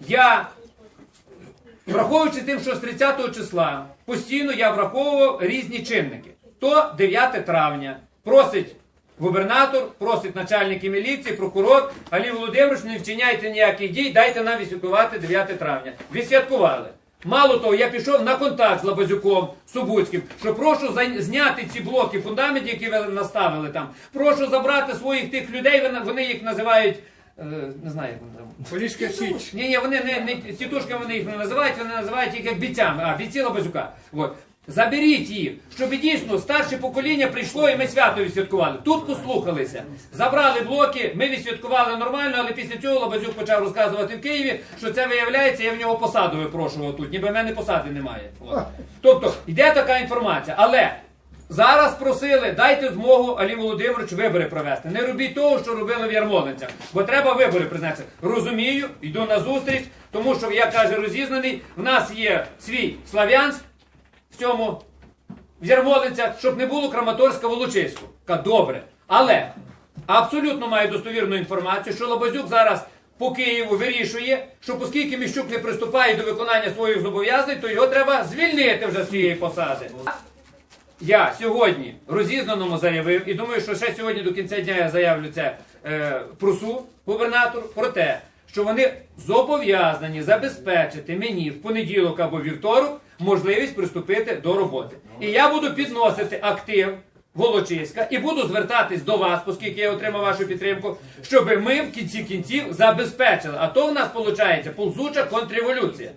Я, враховуючи тим, що з 30 числа постійно я враховував різні чинники. То 9 травня просить губернатор, просить начальники міліції, прокурор, Алі Володимирович, не вчиняйте ніяких дій, дайте нам відсвяткувати 9 травня. Відсвяткували. Мало того, я пішов на контакт з Лабазюком Субуцьким, що прошу зняти ці блоки фундаментів, які ви наставили там. Прошу забрати своїх тих людей, вони їх називають. Е, Не знаю, як вони там. Поліська Січ. Ні, ні, вони не, не тітушками вони їх не називають, вони називають їх як бійцями, а бійці Лабазюка. От. Заберіть їх, щоб дійсно старше покоління прийшло і ми свято відсвяткували. Тут послухалися. Забрали блоки, ми відсвяткували нормально, але після цього Лабазюк почав розказувати в Києві, що це виявляється, я в нього посаду випрошував тут, ніби в мене посади немає. От. Тобто, йде така інформація. Але Зараз просили, дайте змогу Алі Володимирович вибори провести. Не робіть того, що робили в Ярмолинцях. Бо треба вибори призначити. Розумію, йду на зустріч, тому що я каже розізнаний, в нас є свій Слав'янськ в цьому в Ярмолинцях, щоб не було Краматорська Волочиську. Добре. Але абсолютно маю достовірну інформацію, що Лобазюк зараз по Києву вирішує, що оскільки Міщук не приступає до виконання своїх зобов'язань, то його треба звільнити вже з цієї посади. Я сьогодні розізнаному заявив, і думаю, що ще сьогодні до кінця дня я заявлю це е, прусу губернатору про те, що вони зобов'язані забезпечити мені в понеділок або вівторок можливість приступити до роботи. І я буду підносити актив Волочиська і буду звертатись до вас, оскільки я отримав вашу підтримку, щоб ми в кінці кінців забезпечили. А то в нас виходить ползуча контрреволюція.